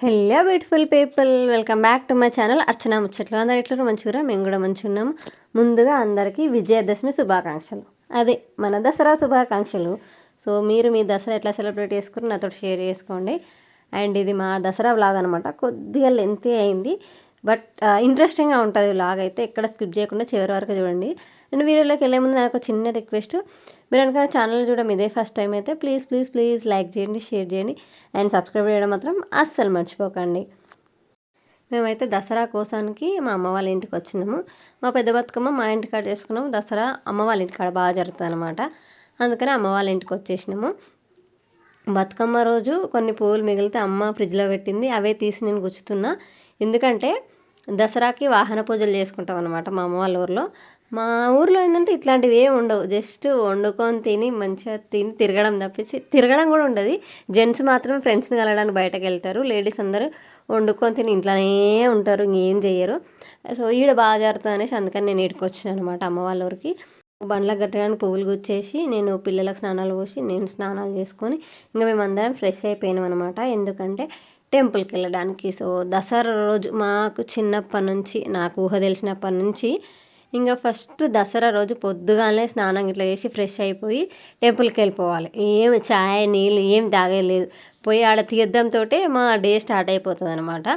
Hello beautiful people welcome back to my channel Archana ముచ్చట్లు. అందరు ఎట్లా మంచిగా మేము కూడా మంచిగా ఉన్నాము ముందుగా అందరికీ విజయదశమి శుభాకాంక్షలు. అదే మన దసరా శుభాకాంక్షలు. సో మీరు మీ దసరా ఎట్లా సెలబ్రేట్ చేసుకుని నాతో షేర్ చేసుకోండి. అండ్ ఇది మా దసరా వ్లాగ్ అనమాట కొద్దిగా లెంతీ అయింది. బట్ ఇంట్రెస్టింగ్గా ఉంటుంది వ్లాగ్ అయితే. ఎక్కడ స్కిప్ చేయకుండా చివరి వరకు చూడండి. అండ్ వీడియోలోకి వెళ్ళే ముందు నాకు ఒక చిన్న రిక్వెస్ట్ మీరు అనుకున్న ఛానల్ చూడడం ఇదే ఫస్ట్ టైం అయితే ప్లీజ్ ప్లీజ్ ప్లీజ్ లైక్ చేయండి షేర్ చేయండి అండ్ సబ్స్క్రైబ్ చేయడం మాత్రం అస్సలు మర్చిపోకండి. మేమైతే దసరా కోసానికి మా అమ్మ వాళ్ళ ఇంటికి వచ్చినాము. మా పెద్ద బతుకమ్మ మా ఇంటికాడ చేసుకున్నాము. దసరా అమ్మ వాళ్ళ ఇంటికాడ బాగా జరుగుతుంది అనమాట అందుకని అమ్మ వాళ్ళ ఇంటికి వచ్చేసినాము. బతుకమ్మ రోజు కొన్ని పువ్వులు మిగిలితే అమ్మ ఫ్రిడ్జ్లో పెట్టింది. అవే తీసి నేను గుచ్చుతున్నా. ఎందుకంటే దసరాకి వాహన పూజలు చేసుకుంటాం అనమాట మా అమ్మ వాళ్ళ ఊర్లో. మా ఊర్లో ఏంటంటే ఇట్లాంటివి ఏమి ఉండవు. జస్ట్ వండుకొని తిని మంచిగా తిని తిరగడం తప్పేసి తిరగడం కూడా ఉండదు. జెంట్స్ మాత్రం ఫ్రెండ్స్ని కలవడానికి బయటకు వెళ్తారు. లేడీస్ అందరూ వండుకొని తిని ఇంట్లోనే ఉంటారు. ఇంకేం చేయరు సో ఈడ బాగా జరుగుతుంది అనేసి అందుకని నేను ఇక్కడికి వచ్చాను అనమాట అమ్మ వాళ్ళ ఊరికి. బండ్లకు కట్టడానికి పువ్వులు గుచ్చేసి నేను పిల్లలకు స్నానాలు పోసి నేను స్నానాలు చేసుకొని ఇంకా మేమందరం ఫ్రెష్ అయిపోయినాం అనమాట ఎందుకంటే టెంపుల్కి వెళ్ళడానికి. సో దసరా రోజు మాకు చిన్నప్పటి నుంచి నాకు ఊహ తెలిసినప్పటి నుంచి ఇంకా ఫస్ట్ దసరా రోజు పొద్దుగానే స్నానం ఇట్లా చేసి ఫ్రెష్ అయిపోయి టెంపుల్కి వెళ్ళిపోవాలి. ఏం చాయ్ నీళ్ళు ఏం తాగలేదు పోయి ఆడ తీర్థంతో మా డే స్టార్ట్ అయిపోతుంది అనమాట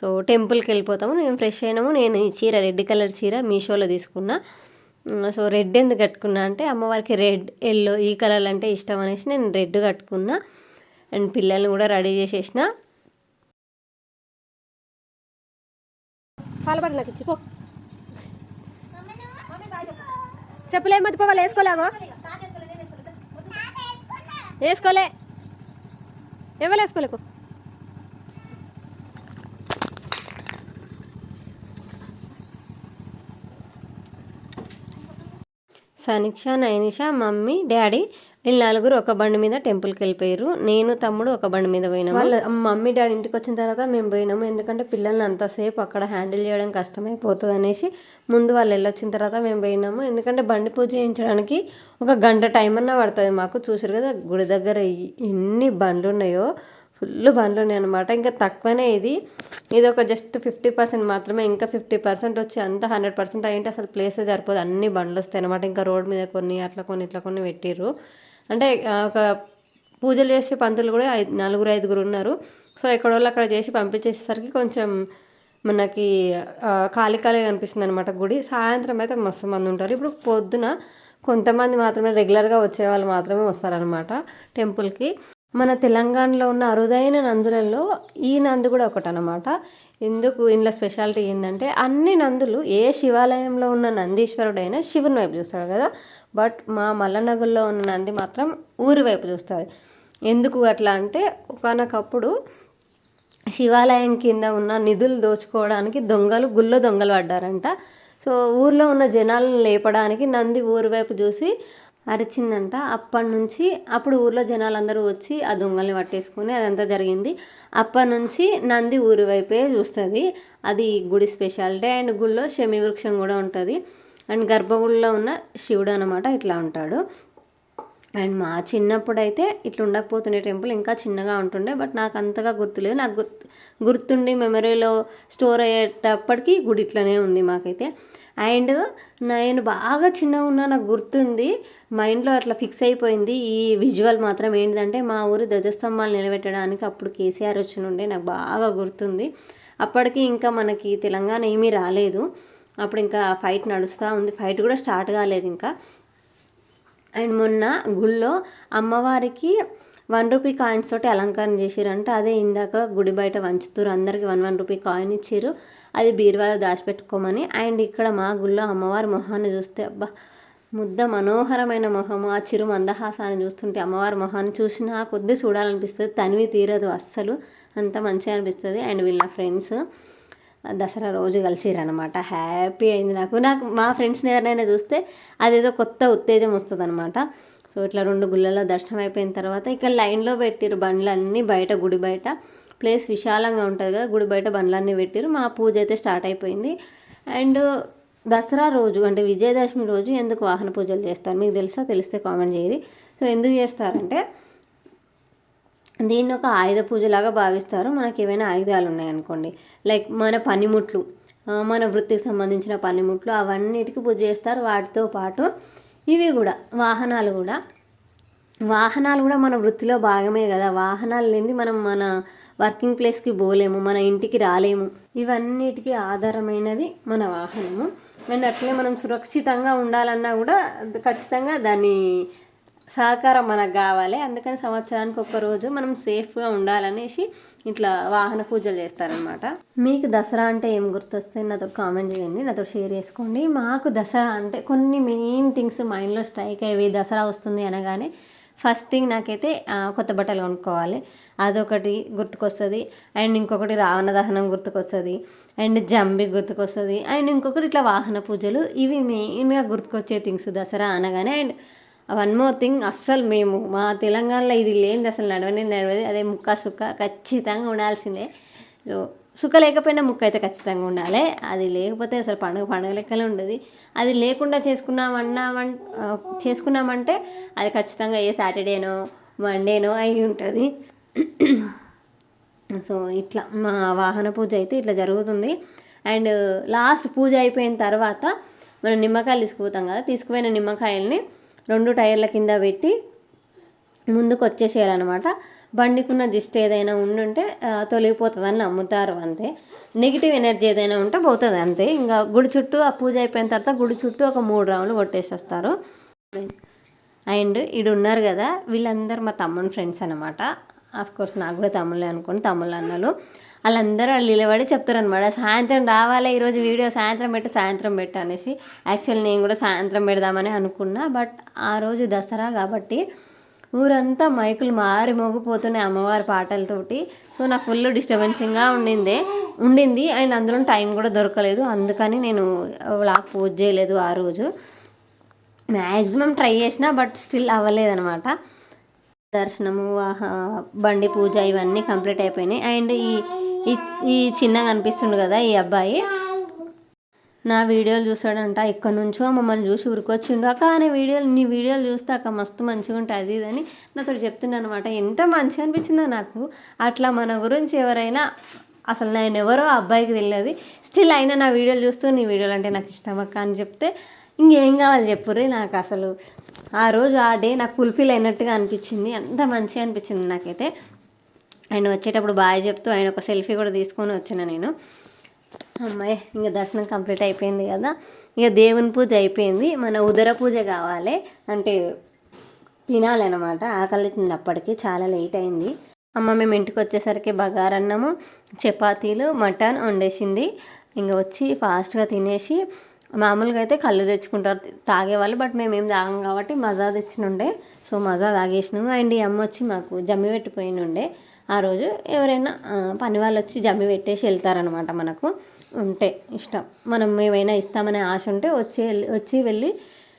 సో టెంపుల్కి వెళ్ళిపోతాము. నేను ఫ్రెష్ అయినాము. నేను ఈ చీర రెడ్ కలర్ చీర మీషోలో తీసుకున్నా. సో రెడ్ ఎందుకు కట్టుకున్నా అంటే అమ్మవారికి రెడ్ ఎల్లో ఈ కలర్ అంటే ఇష్టం అనేసి నేను రెడ్ కట్టుకున్నా. అండ్ పిల్లల్ని కూడా రెడీ చేసేసిన. పాలబడి నాకు ఇచ్చిపో చెప్పులే మధ్య పోవాలి వేసుకోలేగో వేసుకోలే. ఎవరు వేసుకోలేకు సనిక్ష నైనిష మమ్మీ డాడీ వీళ్ళు నలుగురు ఒక బండి మీద టెంపుల్కి వెళ్ళిపోయారు. నేను తమ్ముడు ఒక బండి మీద పోయినాము. వాళ్ళ మమ్మీ డాడీ ఇంటికి వచ్చిన తర్వాత మేము పోయినాము. ఎందుకంటే పిల్లల్ని అంతసేపు అక్కడ హ్యాండిల్ చేయడం కష్టమైపోతుంది అనేసి ముందు వాళ్ళు వెళ్ళొచ్చిన తర్వాత మేము పోయినాము. ఎందుకంటే బండి పూజ చేయించడానికి ఒక గంట టైం అన్నా పడుతుంది మాకు. చూసారు కదా గుడి దగ్గర ఎన్ని బండ్లు ఉన్నాయో. ఫుల్ బండ్లు ఉన్నాయి అనమాట ఇంకా తక్కువనే ఇది. ఇది ఒక జస్ట్ ఫిఫ్టీ పర్సెంట్ మాత్రమే. ఇంకా ఫిఫ్టీ పర్సెంట్ వచ్చి అంత హండ్రెడ్ పర్సెంట్ అయ్యింటే అసలు ప్లేసే సరిపోదు. అన్ని బండ్లు వస్తాయి అనమాట ఇంకా రోడ్ మీద కొన్ని అట్లా కొన్ని ఇట్లా కొన్ని పెట్టిర్రు. అంటే ఒక పూజలు చేసే పంతులు కూడా ఐదు నలుగురు ఐదుగురు ఉన్నారు. సో ఎక్కడోళ్ళు అక్కడ చేసి పంపించేసరికి కొంచెం మనకి ఖాళీ ఖాళీగా అనిపిస్తుంది అనమాట గుడి. సాయంత్రం అయితే మస్తు మంది ఉంటారు. ఇప్పుడు పొద్దున కొంతమంది మాత్రమే రెగ్యులర్గా వచ్చే వాళ్ళు మాత్రమే వస్తారనమాట టెంపుల్కి. మన తెలంగాణలో ఉన్న అరుదైన నందులలో ఈ నందు కూడా ఒకటి అనమాట ఎందుకు ఇందులో స్పెషాలిటీ ఏంటంటే అన్ని నందులు ఏ శివాలయంలో ఉన్న నందీశ్వరుడైనా శివుని వైపు చూస్తాడు కదా. బట్ మా మల్లనగుల్లో ఉన్న నంది మాత్రం ఊరి వైపు చూస్తుంది. ఎందుకు అట్లా అంటే ఒకనకప్పుడు శివాలయం కింద ఉన్న నిధులు దోచుకోవడానికి దొంగలు గుళ్ళో దొంగలు పడ్డారంట. సో ఊర్లో ఉన్న జనాలను లేపడానికి నంది ఊరి వైపు చూసి అరిచిందంట. అప్పటి నుంచి అప్పుడు ఊర్లో జనాలందరూ వచ్చి ఆ దొంగల్ని పట్టేసుకుని అదంతా జరిగింది. అప్పటి నుంచి నంది ఊరి వైపే చూస్తుంది. అది గుడి స్పెషాలిటీ అండ్ గుడిలో శమి వృక్షం కూడా ఉంటుంది. అండ్ గర్భగుడిలో ఉన్న శివుడు అనమాట ఇట్లా ఉంటాడు. అండ్ మా చిన్నప్పుడు అయితే ఇట్లా ఉండకపోతుండే టెంపుల్ ఇంకా చిన్నగా ఉంటుండే బట్ నాకు అంతగా గుర్తులేదు. నాకు గుర్తు గుర్తుండి మెమరీలో స్టోర్ అయ్యేటప్పటికీ గుడి ఇట్లనే ఉంది మాకైతే. అండ్ నేను బాగా చిన్నగా ఉన్నా నాకు గుర్తుంది. మైండ్లో అట్లా ఫిక్స్ అయిపోయింది. ఈ విజువల్ మాత్రం ఏంటిదంటే మా ఊరు ధ్వజస్తంభాలు నిలబెట్టడానికి అప్పుడు కేసీఆర్ వచ్చినుండే నాకు బాగా గుర్తుంది. అప్పటికి ఇంకా మనకి తెలంగాణ ఏమీ రాలేదు. అప్పుడు ఇంకా ఫైట్ నడుస్తూ ఉంది. ఫైట్ కూడా స్టార్ట్ కాలేదు ఇంకా. అండ్ మొన్న గుళ్ళో అమ్మవారికి వన్ రూపీ కాయిన్స్ తోటి అలంకరణ చేసిరంటే. అదే ఇందాక గుడి బయట వంచుతారు. అందరికి వన్ వన్ రూపీ కాయిన్ ఇచ్చారు అది బీరువాలో దాచిపెట్టుకోమని. అండ్ ఇక్కడ మా గుళ్ళో అమ్మవారి మొహాన్ని చూస్తే అబ్బా ముద్ద మనోహరమైన మొహము. ఆ చిరు మందహాసాన్ని చూస్తుంటే అమ్మవారి మొహాన్ని చూసినా కొద్ది చూడాలనిపిస్తుంది. తనివి తీరదు అస్సలు. అంత మంచిగా అనిపిస్తుంది. అండ్ వీళ్ళ ఫ్రెండ్స్. దసరా రోజు కలిసిరనమాట హ్యాపీ అయింది నాకు. నాకు మా ఫ్రెండ్స్ని ఎవరినైనా చూస్తే అదేదో కొత్త ఉత్తేజం వస్తుంది అనమాట సో ఇట్లా రెండు గుళ్ళలో దర్శనం అయిపోయిన తర్వాత ఇక్కడ లైన్లో పెట్టిరు బండ్లన్నీ బయట గుడి బయట. ప్లేస్ విశాలంగా ఉంటుంది కదా గుడి బయట బండ్లన్నీ పెట్టారు మా పూజ అయితే స్టార్ట్ అయిపోయింది. అండ్ దసరా రోజు అంటే విజయదశమి రోజు ఎందుకు వాహన పూజలు చేస్తారు? మీకు తెలుసా? తెలిస్తే కామెంట్ చేయరు సో ఎందుకు చేస్తారంటే దీన్ని ఒక ఆయుధ పూజలాగా భావిస్తారు. మనకి ఏమైనా ఆయుధాలు ఉన్నాయనుకోండి లైక్ మన పనిముట్లు మన వృత్తికి సంబంధించిన పనిముట్లు అవన్నిటికీ పూజ చేస్తారు. వాటితో పాటు ఇవి కూడా వాహనాలు కూడా. వాహనాలు కూడా మన వృత్తిలో భాగమే కదా. వాహనాలు లేనిది మనం మన వర్కింగ్ ప్లేస్కి పోలేము మన ఇంటికి రాలేము. ఇవన్నిటికీ ఆధారమైనది మన వాహనము. అండ్ అట్లే మనం సురక్షితంగా ఉండాలన్నా కూడా ఖచ్చితంగా దాని సహకారం మనకు కావాలి. అందుకని సంవత్సరానికి ఒక్కరోజు రోజు మనం సేఫ్గా ఉండాలనేసి ఇట్లా వాహన పూజలు చేస్తారనమాట మీకు దసరా అంటే ఏం గుర్తొస్తే నాతో కామెంట్ చేయండి నాతో షేర్ చేసుకోండి. మాకు దసరా అంటే కొన్ని మెయిన్ థింగ్స్ మైండ్లో స్ట్రైక్ అయ్యేవి దసరా వస్తుంది అనగానే ఫస్ట్ థింగ్ నాకైతే కొత్త బట్టలు కొనుక్కోవాలి. అదొకటి గుర్తుకొస్తుంది. అండ్ ఇంకొకటి రావణ దహనం గుర్తుకొస్తుంది. అండ్ జంబి గుర్తుకొస్తుంది. అండ్ ఇంకొకటి ఇట్లా వాహన పూజలు. ఇవి మెయిన్గా గుర్తుకొచ్చే థింగ్స్ దసరా అనగానే అండ్ వన్ మోర్ థింగ్ అస్సలు మేము మా తెలంగాణలో ఇది లేనిది అసలు నడవని నడవది. అదే ముక్క సుక్క ఖచ్చితంగా ఉండాల్సిందే. సో సుఖ లేకపోయినా ముక్క అయితే ఖచ్చితంగా ఉండాలి. అది లేకపోతే అసలు పండుగ పండుగ లెక్కలే ఉండదు. అది లేకుండా చేసుకున్నామన్నామం చేసుకున్నామంటే అది ఖచ్చితంగా ఏ సాటర్డేనో మండేనో అయి ఉంటుంది. సో ఇట్లా మా వాహన పూజ అయితే ఇట్లా జరుగుతుంది. అండ్ లాస్ట్ పూజ అయిపోయిన తర్వాత మనం నిమ్మకాయలు తీసుకుపోతాం కదా తీసుకుపోయిన నిమ్మకాయల్ని రెండు టైర్ల కింద పెట్టి ముందుకు వచ్చేసేయాలన్నమాట బండికున్న దిష్టి ఏదైనా ఉండుంటే తొలగిపోతుందని నమ్ముతారు అంతే. నెగిటివ్ ఎనర్జీ ఏదైనా ఉంటే పోతుంది అంతే. ఇంకా గుడి చుట్టూ ఆ పూజ అయిపోయిన తర్వాత గుడి చుట్టూ ఒక మూడు రౌండ్లు కొట్టేసి వస్తారు అండ్ ఇడు ఉన్నారు కదా వీళ్ళందరూ మా తమ్ముని ఫ్రెండ్స్ అనమాట ఆఫ్ కోర్స్ నాకు కూడా తమ్ముళ్ళే అనుకోండి తమ్ముళ్ళు అన్నలు. వాళ్ళందరూ వాళ్ళు నిలబడి చెప్తారనమాట సాయంత్రం రావాలి ఈరోజు వీడియో సాయంత్రం పెట్టి సాయంత్రం పెట్ట అనేసి. యాక్చువల్ నేను కూడా సాయంత్రం పెడదామని అనుకున్నా బట్ ఆ రోజు దసరా కాబట్టి ఊరంతా మైకులు మారి మోగిపోతున్నాయి అమ్మవారి పాటలతోటి. సో నాకు ఫుల్ డిస్టర్బెన్సింగ్గా ఉండింది. ఉండింది. అండ్ అందులో టైం కూడా దొరకలేదు. అందుకని నేను వ్లాగ్ పోస్ట్ చేయలేదు ఆ రోజు. మ్యాక్సిమం ట్రై చేసిన బట్ స్టిల్ అవ్వలేదనమాట దర్శనము ఆహా, బండి పూజ ఇవన్నీ కంప్లీట్ అయిపోయినాయి. అండ్ ఈ ఈ- ఈ చిన్నగా అనిపిస్తుండు కదా ఈ అబ్బాయి. నా వీడియోలు చూసాడంట ఎక్కడి నుంచో మమ్మల్ని చూసి ఉరికొచ్చిండు. అక్క అనే వీడియోలు నీ వీడియోలు చూస్తే అక్క మస్తు మంచిగా ఉంటుంది అది ఇది అని నాతో చెప్తున్నా అనమాట ఎంత మంచిగా అనిపించిందో నాకు అట్లా మన గురించి ఎవరైనా అసలు నేను ఎవరో ఆ అబ్బాయికి తెలియదు. స్టిల్ అయినా నా వీడియోలు చూస్తూ నీ వీడియోలు అంటే నాకు ఇష్టం అక్క అని చెప్తే ఇంకేం కావాలి చెప్పుర్రి నాకు అసలు ఆ రోజు ఆ డే నాకు ఫుల్ఫిల్ అయినట్టుగా అనిపించింది. అంత మంచిగా అనిపించింది నాకైతే. అండ్ వచ్చేటప్పుడు బాయ్ చెప్తూ ఆయన ఒక సెల్ఫీ కూడా తీసుకొని వచ్చిన నేను. అమ్మాయి ఇంకా దర్శనం కంప్లీట్ అయిపోయింది కదా. ఇక దేవుని పూజ అయిపోయింది. మన ఉదర పూజ కావాలి అంటే తినాలన్నమాట. ఆకలితుంది అప్పటికి చాలా లేట్ అయింది. అమ్మ మేము ఇంటికి వచ్చేసరికి బగారన్నము చపాతీలు మటన్ వండేసింది. ఇంకా వచ్చి ఫాస్ట్గా తినేసి మామూలుగా అయితే కళ్ళు తెచ్చుకుంటారు తాగేవాళ్ళు బట్ మేము ఏం తాగం కాబట్టి మజా తెచ్చినుండే. సో మజా తాగేసినాము అండ్ ఈ అమ్మ వచ్చి మాకు జమ్మి పెట్టిపోయినుండే. ఆ రోజు ఎవరైనా పని వాళ్ళు వచ్చి జమ్మి పెట్టేసి వెళ్తారనమాట మనకు. ఉంటే ఇష్టం. మనం ఏమైనా ఇస్తామనే ఆశ ఉంటే వచ్చి వచ్చి వెళ్ళి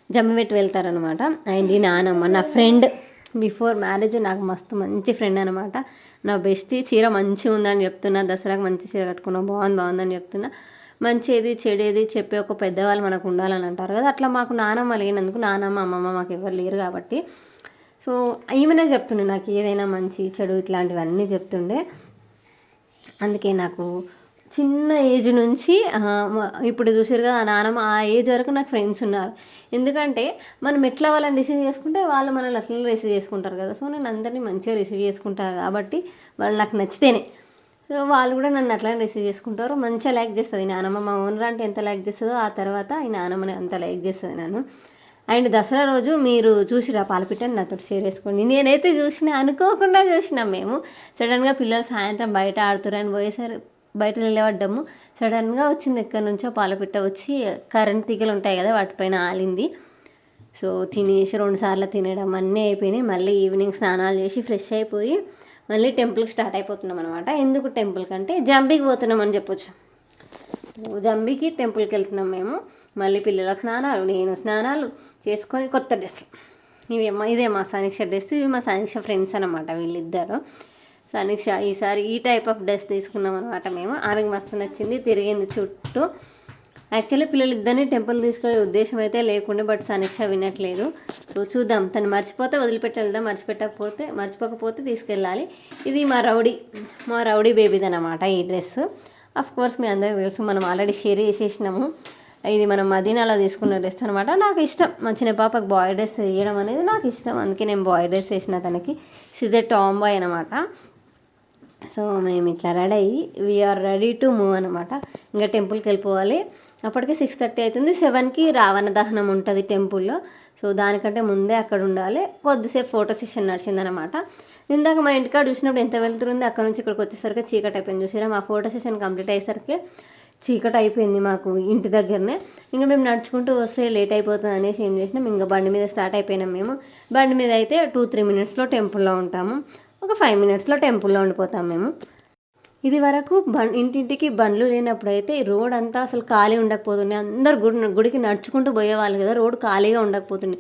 జమ్మి పెట్టి వెళ్తారనమాట అండ్ ఈ నానమ్మ నా ఫ్రెండ్ బిఫోర్ మ్యారేజ్ నాకు మస్తు మంచి ఫ్రెండ్ అనమాట నా బెస్ట్ చీర మంచిగా ఉందని చెప్తున్నా దసరాకు మంచి చీర కట్టుకున్నా బాగుంది బాగుందని చెప్తున్నా. మంచిది చెడేది చెప్పే ఒక పెద్దవాళ్ళు మనకు ఉండాలని అంటారు కదా అట్లా మాకు నానమ్మ లేనందుకు నానమ్మ అమ్మమ్మ మాకు ఎవరు లేరు కాబట్టి. సో ఈమెనే చెప్తుండే నాకు ఏదైనా మంచి చెడు ఇట్లాంటివన్నీ చెప్తుండే. అందుకే నాకు చిన్న ఏజ్ నుంచి ఇప్పుడు చూసారు కదా ఆ నానమ్మ ఆ ఏజ్ వరకు నాకు ఫ్రెండ్స్ ఉన్నారు. ఎందుకంటే మనం ఎట్లా వాళ్ళని రిసీవ్ చేసుకుంటే వాళ్ళు మనల్ని అట్లా రిసీవ్ చేసుకుంటారు కదా. సో నేను అందరినీ మంచిగా రిసీవ్ చేసుకుంటాను కాబట్టి వాళ్ళు నాకు నచ్చితేనే. సో వాళ్ళు కూడా నన్ను అట్లానే రిసీవ్ చేసుకుంటారు. మంచిగా లైక్ చేస్తుంది నానమ్మ. మా ఓనర్ అంటే ఎంత లైక్ చేస్తుందో ఆ తర్వాత ఈ నానమ్మని అంత లైక్ చేస్తుంది నన్ను. అండ్ దసరా రోజు మీరు చూసిరా పాలపిట్టని? నాతో షేర్ చేసుకోండి. నేనైతే చూసిన అనుకోకుండా చూసినాం మేము. సడన్గా పిల్లలు సాయంత్రం బయట ఆడుతురని పోయేసరి బయట నిలబడ్డాము. సడన్గా వచ్చింది ఎక్కడి నుంచో పాలపిట్ట వచ్చి కరెంట్ తీగలు ఉంటాయి కదా వాటిపైన ఆలింది. సో తినేసి రెండు సార్లు తినడం అన్నీ అయిపోయినాయి. మళ్ళీ ఈవినింగ్ స్నానాలు చేసి ఫ్రెష్ అయిపోయి మళ్ళీ టెంపుల్కి స్టార్ట్ అయిపోతున్నాం అనమాట ఎందుకు టెంపుల్ కంటే జంబీకి పోతున్నాం అని చెప్పొచ్చు. జంబీకి టెంపుల్కి వెళ్తున్నాం మేము. మళ్ళీ పిల్లలకు స్నానాలు నేను స్నానాలు చేసుకొని కొత్త డ్రెస్లు ఇవి మా ఇదే మా సానిక్ష డ్రెస్ ఇవి మా సానిక్ష ఫ్రెండ్స్ అనమాట వీళ్ళిద్దరు. సనీక్ష ఈసారి ఈ టైప్ ఆఫ్ డ్రెస్ తీసుకున్నాం అనమాట మేము. ఆమెకు మస్తు నచ్చింది తిరిగింది చుట్టూ. యాక్చువల్లీ పిల్లలు ఇద్దరిని టెంపుల్ తీసుకెళ్ళే ఉద్దేశం అయితే లేకుండా బట్ సమీక్ష వినట్లేదు. సో చూద్దాం. తను మర్చిపోతే వదిలిపెట్టి వెళ్దాం మర్చిపెట్టకపోతే మర్చిపోకపోతే తీసుకెళ్ళాలి. ఇది మా రౌడీ మా రౌడీ బేబీది అనమాట ఈ డ్రెస్ అఫ్ కోర్స్ మీ అందరికీ తెలుసు మనం ఆల్రెడీ షేర్ చేసేసినాము. ఇది మనం మదీనాలో తీసుకున్న డ్రెస్ అనమాట నాకు ఇష్టం. మా చిన్న పాపకు బాయ్ డ్రెస్ వేయడం అనేది నాకు ఇష్టం. అందుకే నేను బాయ్ డ్రెస్ వేసిన తనకి. సిజే టామ్ బాయ్ అనమాట సో మేము ఇట్లా రెడీ అయ్యి వీఆర్ రెడీ టు మూవ్ అనమాట ఇంకా టెంపుల్కి వెళ్ళిపోవాలి. అప్పటికే సిక్స్ థర్టీ అవుతుంది. సెవెన్కి రావణ దహనం ఉంటుంది టెంపుల్లో సో దానికంటే ముందే అక్కడ ఉండాలి. కొద్దిసేపు ఫోటో సెషన్ నడిచిందనమాట ఇందాక మా ఇంటికాడ చూసినప్పుడు ఎంత వెళ్తుంది అక్కడ నుంచి ఇక్కడికి వచ్చేసరికి చీకటి అయిపోయింది. చూసారా? మా ఫోటో సెషన్ కంప్లీట్ అయ్యేసరికి చీకటి అయిపోయింది మాకు ఇంటి దగ్గరనే. ఇంకా మేము నడుచుకుంటూ వస్తే లేట్ అయిపోతుంది అనేసి ఏం చేసినాం. ఇంకా బండి మీద స్టార్ట్ అయిపోయినాం మేము. బండి మీద అయితే టూ త్రీ మినిట్స్లో టెంపుల్లో ఉంటాము. ఒక ఫైవ్ మినిట్స్లో టెంపుల్లో ఉండిపోతాం మేము. ఇది వరకు బం ఇంటింటికి బండ్లు లేనప్పుడు అయితే రోడ్ అంతా అసలు ఖాళీ ఉండకపోతుండే. అందరు గుడి గుడికి నడుచుకుంటూ పోయేవాళ్ళు కదా రోడ్ ఖాళీగా ఉండకపోతుండే.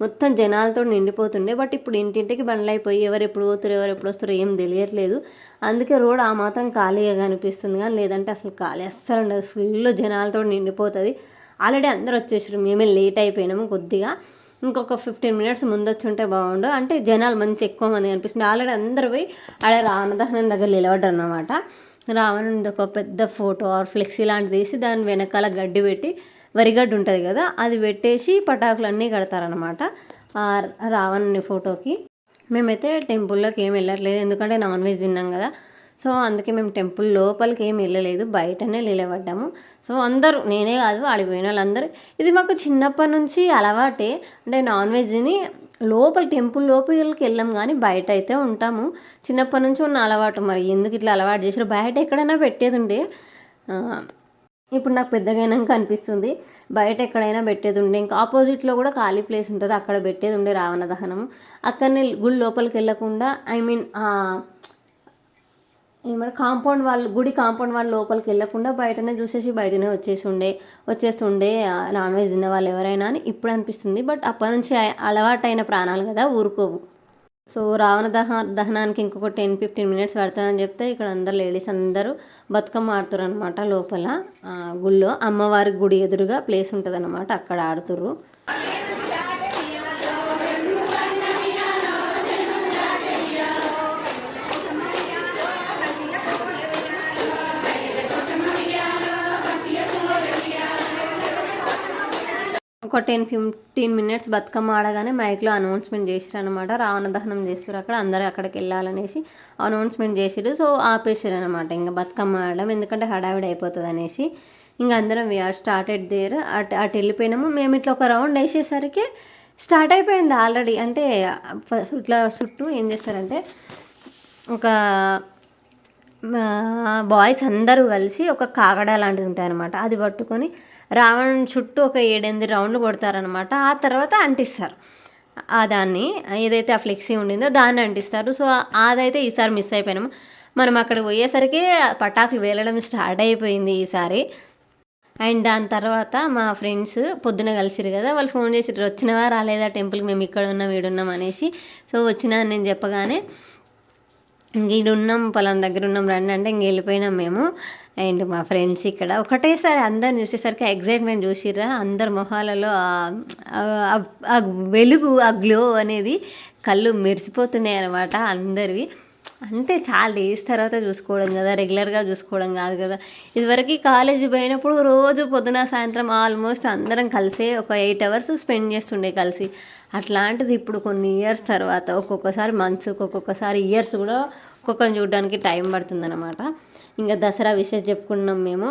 మొత్తం జనాలతో నిండిపోతుండే. బట్ ఇప్పుడు ఇంటింటికి బండ్లు అయిపోయి ఎవరు ఎప్పుడు పోతారు ఎవరు ఎప్పుడు వస్తారో ఏం తెలియట్లేదు. అందుకే రోడ్ ఆ మాత్రం ఖాళీగా కనిపిస్తుంది కానీ లేదంటే అసలు ఖాళీ అస్సలు ఉండదు. ఫుల్ జనాలతో నిండిపోతుంది. ఆల్రెడీ అందరు వచ్చేసారు మేమే లేట్ అయిపోయినాము కొద్దిగా. ఇంకొక ఫిఫ్టీన్ మినిట్స్ ముందు వచ్చి ఉంటే బాగుండు. అంటే జనాలు మంచి ఎక్కువ మంది కనిపిస్తుంది ఆల్రెడీ అందరు పోయి ఆడ రావణదహనం దగ్గర నిలబడ్డారు అనమాట రావణుడి ఒక పెద్ద ఫోటో ఆర్ ఫ్లెక్సీ లాంటిది తీసి దాని వెనకాల గడ్డి పెట్టి వరిగడ్డి ఉంటుంది కదా అది పెట్టేసి పటాకులు అన్నీ కడతారనమాట ఆ రావణుని ఫోటోకి మేమైతే టెంపుల్లోకి ఏం వెళ్ళట్లేదు. ఎందుకంటే నాన్ వెజ్ తిన్నాం కదా. సో అందుకే మేము టెంపుల్ లోపలికి ఏం వెళ్ళలేదు బయటనే నిలబడ్డాము. సో అందరూ నేనే కాదు ఆడిపోయిన వాళ్ళందరూ ఇది మాకు చిన్నప్పటి నుంచి అలవాటే. అంటే నాన్ వెజ్ని లోపల టెంపుల్ లోపలికి వెళ్ళాం కానీ బయట అయితే ఉంటాము. చిన్నప్పటి నుంచి ఉన్న అలవాటు మరి ఎందుకు ఇట్లా అలవాటు చేసారు బయట ఎక్కడైనా పెట్టేది ఉండే. ఇప్పుడు నాకు పెద్దగైనాక అనిపిస్తుంది. బయట ఎక్కడైనా పెట్టేది ఉండే. ఇంకా ఆపోజిట్లో కూడా ఖాళీ ప్లేస్ ఉంటుంది. అక్కడ పెట్టేది ఉండే రావణ దహనము. అక్కడనే గుడి లోపలికి వెళ్ళకుండా ఐ మీన్ ఏమంటే కాంపౌండ్ వాళ్ళు గుడి కాంపౌండ్ వాళ్ళు లోపలికి వెళ్ళకుండా బయటనే చూసేసి బయటనే వచ్చేసి ఉండే వచ్చేస్తుండే నాన్ వెజ్ తిన్న వాళ్ళు ఎవరైనా అని ఇప్పుడు అనిపిస్తుంది. బట్ అప్పటి నుంచి అలవాటైన ప్రాణాలు కదా ఊరుకోవు. సో రావణ దహ దహనానికి ఇంకొక టెన్ ఫిఫ్టీన్ మినిట్స్ పడుతుందని చెప్తే ఇక్కడ అందరు లేడీస్ అందరూ బతుకమ్మ ఆడుతారు అనమాట లోపల గుళ్ళో. అమ్మవారి గుడి ఎదురుగా ప్లేస్ ఉంటుంది అనమాట అక్కడ ఆడుతుర్రు. ఒక టెన్ ఫిఫ్టీన్ మినిట్స్ బతుకమ్మ ఆడగానే మైక్లో అనౌన్స్మెంట్ చేశారు అనమాట రావణ దహనం చేస్తారు అక్కడ అందరూ అక్కడికి వెళ్ళాలనేసి అనౌన్స్మెంట్ చేశారు సో ఆపేశారు అనమాట ఇంకా బతుకమ్మ ఆడడం ఎందుకంటే హడావిడి అయిపోతుంది అనేసి ఇంకా అందరం వీఆర్ స్టార్టెడ్ దేర్ అటు అటు వెళ్ళిపోయినాము. మేము ఇట్లా ఒక రౌండ్ వేసేసరికి స్టార్ట్ అయిపోయింది ఆల్రెడీ. అంటే ఇట్లా చుట్టూ ఏం చేస్తారంటే ఒక బాయ్స్ అందరూ కలిసి ఒక కాగడ లాంటిది ఉంటాయన్నమాట. అది పట్టుకొని రావణుని చుట్టూ ఒక ఏడెనిమిది రౌండ్లు కొడతారనమాట ఆ తర్వాత అంటిస్తారు. ఆ దాన్ని ఏదైతే ఆ ఫ్లెక్సీ ఉండిందో దాన్ని అంటిస్తారు. సో అదైతే ఈసారి మిస్ అయిపోయినాము. మనం అక్కడికి పోయేసరికి పటాకులు వేలడం స్టార్ట్ అయిపోయింది ఈసారి. అండ్ దాని తర్వాత మా ఫ్రెండ్స్ పొద్దున కలిసిరు కదా వాళ్ళు ఫోన్ చేసి వచ్చినవా రాలేదా టెంపుల్కి? మేము ఇక్కడ ఉన్నాం ఈడున్నాం అనేసి. సో వచ్చినా అని నేను చెప్పగానే ఇంక ఈడున్నాం పొలం దగ్గర ఉన్నాం రండి అంటే ఇంక వెళ్ళిపోయినాం మేము. అండ్ మా ఫ్రెండ్స్ ఇక్కడ ఒకటేసారి అందరిని చూసేసరికి ఎగ్జైట్మెంట్ చూసిర్రా. అందరి మొహాలలో ఆ- వెలుగు ఆ గ్లో అనేది కళ్ళు మెరిసిపోతున్నాయి అనమాట అందరివి. అంటే చాలా డేస్ తర్వాత చూసుకోవడం కదా రెగ్యులర్గా చూసుకోవడం కాదు కదా. ఇదివరకు కాలేజీ పోయినప్పుడు రోజు పొద్దున సాయంత్రం ఆల్మోస్ట్ అందరం కలిసే ఒక ఎయిట్ అవర్స్ స్పెండ్ చేస్తుండే కలిసి. అట్లాంటిది ఇప్పుడు కొన్ని ఇయర్స్ తర్వాత ఒక్కొక్కసారి మంత్స్ ఒక్కొక్కసారి ఇయర్స్ కూడా ఒక్కొక్కరిని చూడడానికి టైం పడుతుందన్నమాట. ఇంకా దసరా విషెస్ చెప్పుకున్నాం మేము.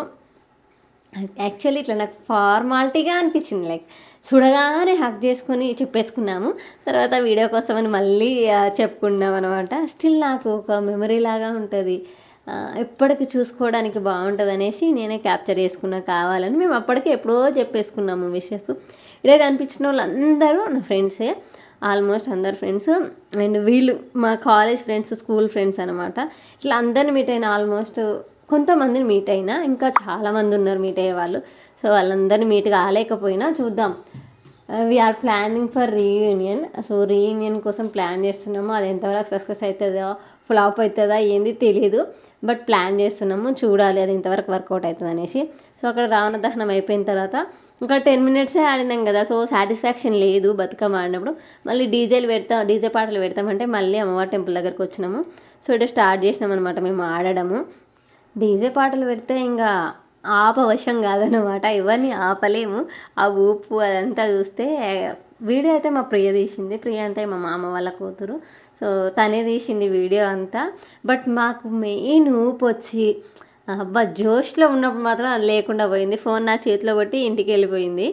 యాక్చువల్లీ ఇట్లా నాకు ఫార్మాలిటీగా అనిపించింది. లైక్ చూడగానే హక్ చేసుకొని చెప్పేసుకున్నాము. తర్వాత వీడియో కోసం అని మళ్ళీ చెప్పుకున్నాం అనమాట స్టిల్ నాకు ఒక మెమరీ లాగా ఉంటుంది. ఎప్పటికి ఎప్పటికీ చూసుకోవడానికి బాగుంటుంది అనేసి నేనే క్యాప్చర్ చేసుకున్నా కావాలని మేము అప్పటికే ఎప్పుడో చెప్పేసుకున్నాము విషెస్. ఇదే కనిపించిన వాళ్ళందరూ నా ఫ్రెండ్సే ఆల్మోస్ట్ అందరు ఫ్రెండ్స్ అండ్ వీళ్ళు మా కాలేజ్ ఫ్రెండ్స్ స్కూల్ ఫ్రెండ్స్ అనమాట ఇట్లా అందరిని మీట్ అయిన ఆల్మోస్ట్ కొంతమందిని మీట్ అయినా ఇంకా చాలామంది ఉన్నారు మీట్ అయ్యే వాళ్ళు. సో వాళ్ళందరినీ మీట్ కాలేకపోయినా చూద్దాం. We are planning for reunion so reunion కోసం ప్లాన్ చేస్తున్నాము. అది ఎంతవరకు సక్సెస్ అవుతుందో ఫ్లాప్ అవుతుందా ఏంది తెలియదు బట్ ప్లాన్ చేస్తున్నాము. చూడాలి అది ఇంతవరకు వర్కౌట్ అవుతుంది అనేసి సో అక్కడ రావణ దహనం అయిపోయిన తర్వాత ఇంకా టెన్ మినిట్సే ఆడినాం కదా. సో సాటిస్ఫాక్షన్ లేదు బతుకమ్మ ఆడినప్పుడు. మళ్ళీ డీజేలు పెడతాం డీజే పాటలు పెడతామంటే మళ్ళీ అమ్మవారి టెంపుల్ దగ్గరకు వచ్చినాము. సో ఇటు స్టార్ట్ చేసినాం అనమాట మేము ఆడడము. డీజే పాటలు పెడితే ఇంకా ఆపవశం కాదనమాట ఎవరిని ఆపలేము. ఆ ఊపు అదంతా చూస్తే వీడియో అయితే మా ప్రియ తీసింది. ప్రియ అంటే మా మామ వాళ్ళ కూతురు. సో తనే తీసింది వీడియో అంతా. బట్ మాకు మెయిన్ ఊపు వచ్చి అబ్బా జోష్లో ఉన్నప్పుడు మాత్రం అది లేకుండా పోయింది. ఫోన్ నా చేతిలో కొట్టి ఇంటికి వెళ్ళిపోయింది.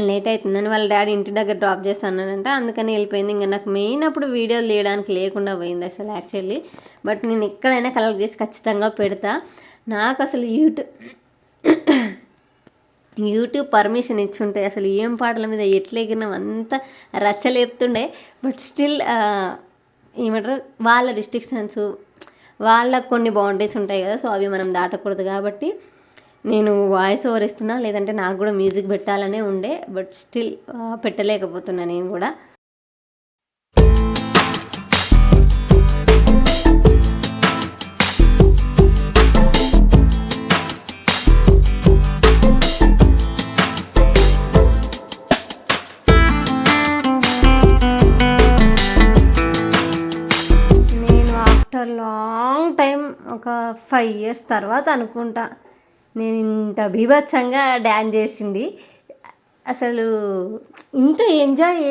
లేట్ అవుతుందని వాళ్ళ డాడీ ఇంటి దగ్గర డ్రాప్ చేస్తానంటే అందుకని వెళ్ళిపోయింది. ఇంకా నాకు మెయిన్ అప్పుడు వీడియోలు తీయడానికి లేకుండా పోయింది అసలు యాక్చువల్లీ. బట్ నేను ఎక్కడైనా కలెక్ట్ చేసి ఖచ్చితంగా పెడతా. నాకు అసలు యూట్యూబ్ యూట్యూబ్ పర్మిషన్ ఇచ్చుంటే అసలు ఏం పాటల మీద ఎట్లా అంత అంతా రచ్చలేపుతుండే. బట్ స్టిల్ ఏమంటారు? వాళ్ళ రిస్ట్రిక్షన్స్ వాళ్ళ కొన్ని బౌండరీస్ ఉంటాయి కదా సో అవి మనం దాటకూడదు కాబట్టి నేను వాయిస్ ఓవర్ ఇస్తున్నా లేదంటే నాకు కూడా మ్యూజిక్ పెట్టాలనే ఉండే బట్ స్టిల్ పెట్టలేకపోతున్నా నేను కూడా. ఒక ఫైవ్ ఇయర్స్ తర్వాత అనుకుంటా. నేను ఇంత బీభత్సంగా డ్యాన్స్ చేసింది. అసలు ఇంత ఎంజాయ్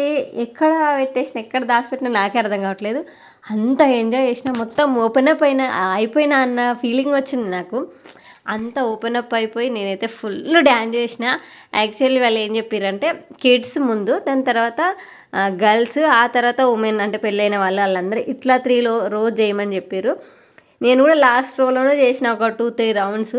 ఎక్కడ పెట్టేసిన ఎక్కడ దాచిపెట్టినా నాకే అర్థం కావట్లేదు. అంత ఎంజాయ్ చేసిన మొత్తం ఓపెన్ అప్ అయిన అయిపోయినా అన్న ఫీలింగ్ వచ్చింది నాకు. అంత ఓపెన్ అప్ అయిపోయి నేనైతే ఫుల్ డ్యాన్స్ చేసిన. యాక్చువల్లీ వాళ్ళు ఏం చెప్పారంటే కిడ్స్ ముందు దాని తర్వాత గర్ల్స్ ఆ తర్వాత ఉమెన్ అంటే పెళ్ళైన వాళ్ళు వాళ్ళందరూ ఇట్లా త్రీలో రోజు చేయమని చెప్పారు నేను కూడా లాస్ట్ రోలోనే చేసిన ఒక టూ త్రీ రౌండ్స్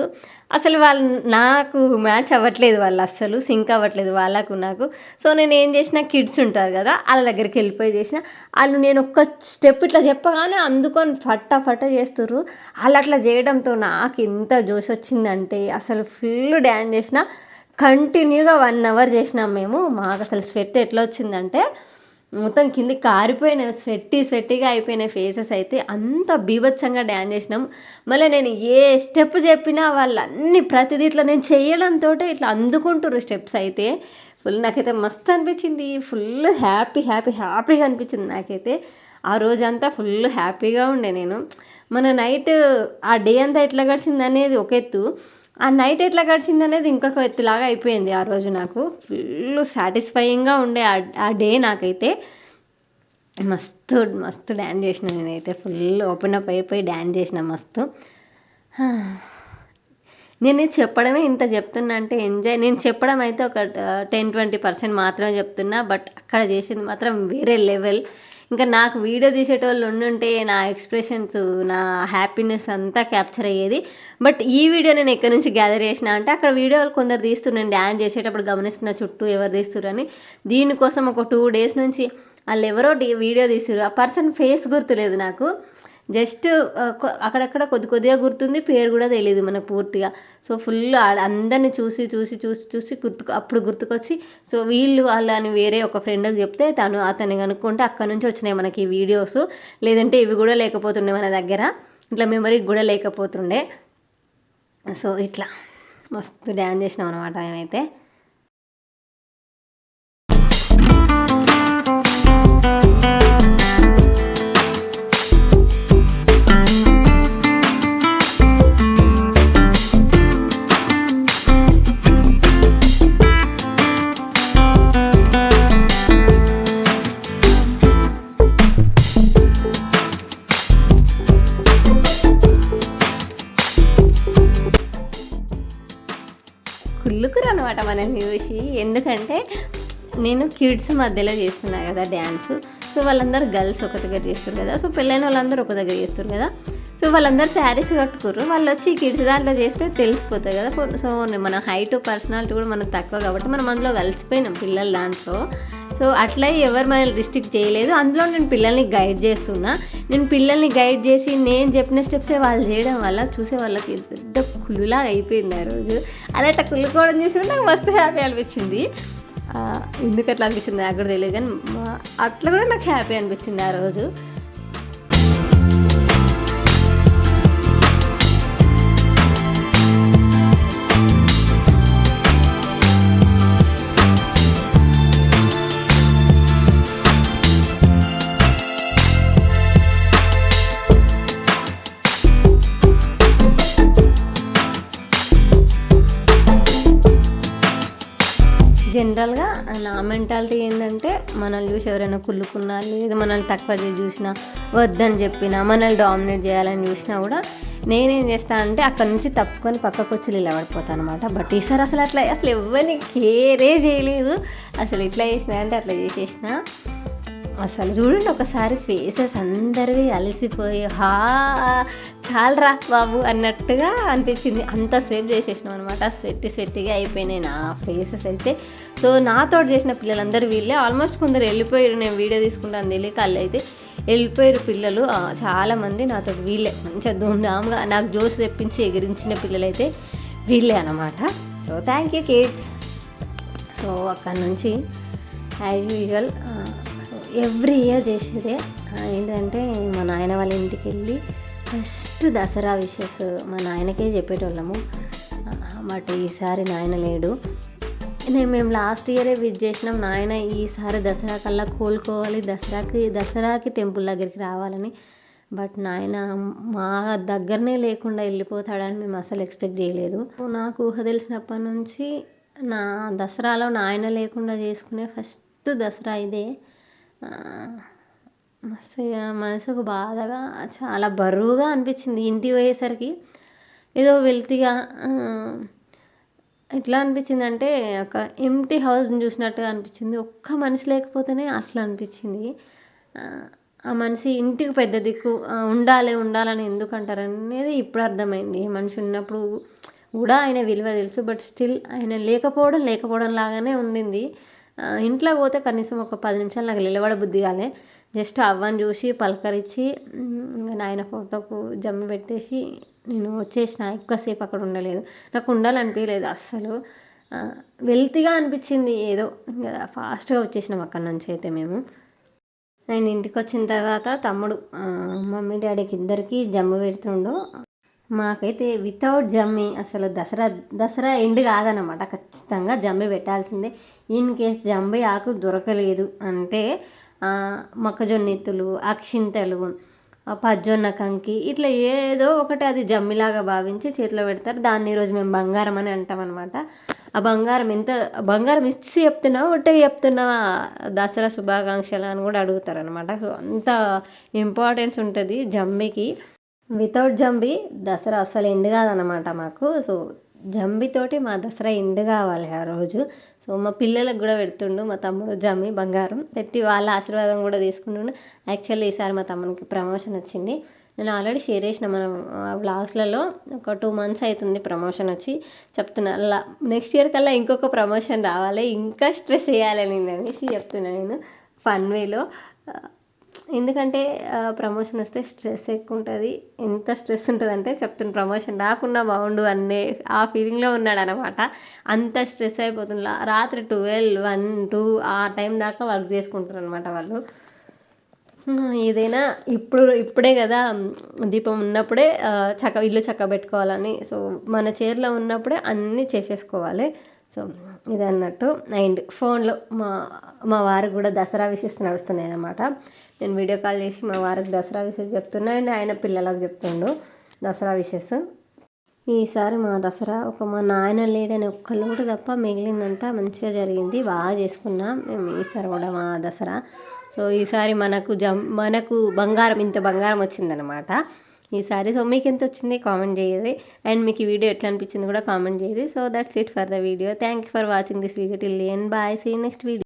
అసలు వాళ్ళు నాకు మ్యాచ్ అవ్వట్లేదు వాళ్ళు అస్సలు సింక్ అవ్వట్లేదు వాళ్ళకు నాకు. సో నేను ఏం చేసిన కిడ్స్ ఉంటారు కదా వాళ్ళ దగ్గరికి వెళ్ళిపోయి చేసిన. వాళ్ళు నేను ఒక్క స్టెప్ ఇట్లా చెప్పగానే అందుకొని ఫట్ట ఫట్ట చేస్తారు వాళ్ళు అట్లా చేయడంతో నాకు ఎంత జోష్ వచ్చిందంటే అసలు ఫుల్ డ్యాన్స్ చేసిన. కంటిన్యూగా వన్ అవర్ చేసినాం మేము. మాకు అసలు స్వెట్ ఎట్లా వచ్చిందంటే మొత్తం కింది కారిపోయిన స్వెట్టి స్వెట్టిగా అయిపోయిన ఫేసెస్ అయితే అంత బీభత్సంగా డ్యాన్స్ చేసినాం. మళ్ళీ నేను ఏ స్టెప్ చెప్పినా వాళ్ళన్నీ ప్రతిదీ ఇట్లా నేను చేయడంతో ఇట్లా అందుకుంటారు స్టెప్స్ అయితే. ఫుల్ నాకైతే మస్తు అనిపించింది. ఫుల్ హ్యాపీ హ్యాపీ హ్యాపీగా అనిపించింది నాకైతే. ఆ రోజంతా ఫుల్ హ్యాపీగా ఉండే నేను. మన నైట్ ఆ డే అంతా ఎట్లా గడిచింది అనేది ఒక ఎత్తు. ఆ నైట్ ఎట్లా గడిచింది అనేది ఇంకొక ఎత్తులాగా అయిపోయింది ఆ రోజు నాకు. ఫుల్ సాటిస్ఫైయింగ్గా ఉండే ఆ డే నాకైతే. మస్తు మస్తు డ్యాన్స్ చేసిన నేనైతే. ఫుల్ ఓపెన్ అప్ అయిపోయి డ్యాన్స్ చేసిన మస్తు. నేను చెప్పడమే ఇంత చెప్తున్నా అంటే ఎంజాయ్ నేను చెప్పడం అయితే ఒక టెన్ ట్వంటీ పర్సెంట్ మాత్రమే చెప్తున్నా బట్ అక్కడ చేసింది మాత్రం వేరే లెవెల్ ఇంకా నాకు వీడియో తీసేటోళ్ళు ఉండుంటే నా ఎక్స్ప్రెషన్స్ నా హ్యాపీనెస్ అంతా క్యాప్చర్ అయ్యేది. బట్ ఈ వీడియో నేను ఎక్కడి నుంచి గ్యాదర్ చేసిన అంటే అక్కడ వీడియోలు కొందరు తీస్తున్నాను డ్యాన్స్ చేసేటప్పుడు గమనిస్తున్న చుట్టూ ఎవరు తీస్తున్నారని దీనికోసం ఒక టూ డేస్ నుంచి వాళ్ళు ఎవరో వీడియో తీసారు ఆ పర్సన్ ఫేస్ గుర్తులేదు నాకు. జస్ట్ అక్కడక్కడ కొద్ది కొద్దిగా గుర్తుంది పేరు కూడా తెలియదు మనకు పూర్తిగా. సో ఫుల్ అందరిని చూసి చూసి చూసి చూసి గుర్తు అప్పుడు గుర్తుకొచ్చి సో వీళ్ళు వాళ్ళని వేరే ఒక ఫ్రెండ్కి చెప్తే తను అతన్ని కనుక్కుంటే అక్కడ నుంచి వచ్చినాయి మనకి ఈ వీడియోస్. లేదంటే ఇవి కూడా లేకపోతుండే మన దగ్గర. ఇట్లా మెమరీ కూడా లేకపోతుండే. సో ఇట్లా. మస్తు డ్యాన్స్ చేసినాం అనమాట మేమైతే. నేను కిడ్స్ మధ్యలో చేస్తున్నా కదా డ్యాన్స్ సో వాళ్ళందరూ గర్ల్స్ ఒక దగ్గర చేస్తారు కదా. సో పెళ్ళైన వాళ్ళందరూ ఒక దగ్గర చేస్తారు కదా. సో వాళ్ళందరూ శారీస్ కట్టుకుర్రు. వాళ్ళు వచ్చి కిడ్స్ దాంట్లో చేస్తే తెలిసిపోతుంది కదా. సో మన హైట్ పర్సనాలిటీ కూడా మనకు తక్కువ కాబట్టి మనం అందులో కలిసిపోయినాం పిల్లల దాంట్లో సో అట్లా ఎవరు మనల్ని రిస్ట్రిక్ట్ చేయలేదు. అందులో నేను పిల్లల్ని గైడ్ చేస్తున్నా. నేను పిల్లల్ని గైడ్ చేసి నేను చెప్పిన స్టెప్సే వాళ్ళు చేయడం వల్ల చూసే వాళ్ళకి పెద్ద కుళ్ళులా అయిపోయింది ఆ రోజు. అలా అట్లా కుళ్ళుకోవడం చేసి నాకు మస్తు హ్యాపీ అనిపించింది. ఎందుకు అట్లా అనిపించింది నాకు కూడా తెలియదు కానీ అట్లా కూడా నాకు హ్యాపీ అనిపించింది ఆ రోజు. జనరల్గా నా మెంటాలిటీ ఏంటంటే మనల్ని చూసి ఎవరైనా కుళ్ళుకున్నా లేదు మనల్ని తక్కువ చేసి చూసినా వద్దని చెప్పినా మనల్ని డామినేట్ చేయాలని చూసినా కూడా నేనేం చేస్తానంటే అక్కడ నుంచి తప్పుకొని పక్కకు వచ్చి నిలబడిపోతాను అనమాట బట్ ఈసారి అసలు అట్లా అసలు ఎవరిని కేరే చేయలేదు. అసలు ఇట్లా చేసినా అంటే అట్లా చేసేసిన. అసలు చూడండి ఒకసారి ఫేసెస్ అందరివి అలసిపోయి హా చాలరా బాబు అన్నట్టుగా అనిపించింది. అంత సేవ్ చేసేసినాం అనమాట స్వెట్టి స్వెట్టిగా అయిపోయినాయి నా ఫేసెస్ అయితే. సో నాతో చేసిన పిల్లలందరూ వీళ్ళే. ఆల్మోస్ట్ కొందరు వెళ్ళిపోయారు. నేను వీడియో తీసుకుంటాను తెలియక వాళ్ళు అయితే వెళ్ళిపోయారు పిల్లలు. చాలామంది నాతో వీళ్ళే. మంచిగా ధూమ్ధామ్గా నాకు జోష్ తెప్పించి ఎగిరించిన పిల్లలైతే వీళ్ళే అనమాట so thank you kids so అక్కడ నుంచి యాజ్ యూజువల్ ఎవ్రీ ఇయర్ చేసేదే. ఏంటంటే మా నాయన వాళ్ళ ఇంటికి వెళ్ళి ఫస్ట్ దసరా విషెస్ మా నాయనకే చెప్పేటోళ్ళము. బట్ ఈసారి నాయన లేడు. నేను మేము లాస్ట్ ఇయరే విజ్ చేసినాం. నాయన ఈసారి దసరా కల్లా కోలుకోవాలి. దసరాకి దసరాకి టెంపుల్ దగ్గరికి రావాలని. బట్ నాయన మా దగ్గరనే లేకుండా వెళ్ళిపోతాడని మేము అసలు ఎక్స్పెక్ట్ చేయలేదు. నాకు ఊహ తెలిసినప్పటి నుంచి నా దసరాలో నాయన లేకుండా చేసుకునే ఫస్ట్ దసరా ఇదే. మస్తుగా మనసుకు బాధగా చాలా బరువుగా అనిపించింది ఇంటికి పోయేసరికి. ఏదో వెల్తిగా ఎట్లా అనిపించింది అంటే ఒక ఎంటీ హౌస్ని చూసినట్టుగా అనిపించింది. ఒక్క మనిషి లేకపోతేనే అట్లా అనిపించింది. ఆ మనిషి ఇంటికి పెద్ద దిక్కు ఉండాలి ఉండాలని ఎందుకంటారనేది అనేది ఇప్పుడు అర్థమైంది. మనిషి ఉన్నప్పుడు కూడా ఆయన విలువ తెలుసు బట్ స్టిల్ ఆయన లేకపోవడం లేకపోవడం లాగానే ఉండింది. ఇంట్లో పోతే కనీసం ఒక పది నిమిషాలు నాకు నిలబడ బుద్ధి కాలే. జస్ట్ అవ్వని చూసి పలకరించి ఇంకా నాయన ఫోటోకు జమ్మి పెట్టేసి నేను వచ్చేసిన. ఎక్కువసేపు అక్కడ ఉండలేదు. నాకు ఉండాలనిపించలేదు అస్సలు. వెల్తీగా అనిపించింది ఏదో. ఇంకా ఫాస్ట్గా వచ్చేసినాం అక్కడి నుంచి అయితే మేము. నేను ఇంటికి వచ్చిన తర్వాత తమ్ముడు మమ్మీ డాడీకి ఇద్దరికి జమ్ము పెడుతుండు. మాకైతే వితౌట్ జమ్మి అసలు దసరా దసరా ఎండ్ కాదనమాట ఖచ్చితంగా జమ్మి పెట్టాల్సిందే. ఇన్ కేస్ జంబి ఆకు దొరకలేదు అంటే మొక్కజొన్న ఎత్తులు అక్షింతలు పజ్జొన్న కంకి ఇట్లా ఏదో ఒకటి అది జమ్మిలాగా భావించి చేతిలో పెడతారు. దాన్ని ఈరోజు మేము బంగారం అని అంటాం అనమాట ఆ బంగారం ఎంత బంగారం ఇచ్చి చెప్తున్నా ఒకటే చెప్తున్నావా దసరా శుభాకాంక్షలు అని కూడా అడుగుతారు అనమాట సో అంత ఇంపార్టెన్స్ ఉంటుంది జమ్మికి వితౌట్ జంబి దసరా అస్సలు ఎండ్ కాదనమాట మాకు. సో జంబితోటి మా దసరా ఎండ్ కావాలి ఆ రోజు. సో మా పిల్లలకు కూడా పెడుతుండు మా తమ్ముడు జమ్మి బంగారం పెట్టి వాళ్ళ ఆశీర్వాదం కూడా తీసుకుంటుండు. యాక్చువల్లీ ఈసారి మా తమ్మునికి ప్రమోషన్ వచ్చింది. నేను ఆల్రెడీ షేర్ చేసిన మన బ్లాగ్స్లలో ఒక టూ మంత్స్ అవుతుంది ప్రమోషన్ వచ్చి. చెప్తున్నా నెక్స్ట్ ఇయర్ కల్లా ఇంకొక ప్రమోషన్ రావాలి ఇంకా స్ట్రెస్ చేయాలని అనేసి చెప్తున్నా నేను. ఫన్ వేలో ఎందుకంటే ప్రమోషన్ వస్తే స్ట్రెస్ ఎక్కువ ఉంటుంది ఎంత స్ట్రెస్ ఉంటుందంటే చెప్తున్న ప్రమోషన్. రాకుండా బాగుండు అనే ఆ ఫీలింగ్లో ఉన్నాడు అనమాట అంత స్ట్రెస్ అయిపోతుంది రాత్రి ట్వెల్వ్ వన్ టూ ఆ టైం దాకా వర్క్ చేసుకుంటారు అనమాట వాళ్ళు ఏదైనా ఇప్పుడు ఇప్పుడే కదా దీపం ఉన్నప్పుడే చక్క ఇల్లు చక్క పెట్టుకోవాలని సో మన చీరలో ఉన్నప్పుడే అన్నీ చేసేసుకోవాలి. సో ఇది అన్నట్టు అండ్ ఫోన్లో మా మా వారు కూడా దసరా విషయస్ నడుస్తున్నాయి అన్నమాట నేను వీడియో కాల్ చేసి మా వారికి దసరా విషయం చెప్తున్నా అండ్ ఆయన పిల్లలకు చెప్తుండు దసరా విషెస్. ఈసారి మా దసరా ఒక మా నాయన లేడని ఒక్క లోటు తప్ప మిగిలిందంతా మంచిగా జరిగింది. బాగా చేసుకున్నాం మేము ఈసారి కూడా మా దసరా. సో ఈసారి మనకు జం మనకు బంగారం ఇంత బంగారం వచ్చిందనమాట ఈసారి సో మీకు ఎంత వచ్చింది కామెంట్ చేయాలి అండ్ మీకు ఈ వీడియో ఎట్లా అనిపించింది కూడా కామెంట్ చేయదు so that's it for the video thank you for watching this video till and bye see next video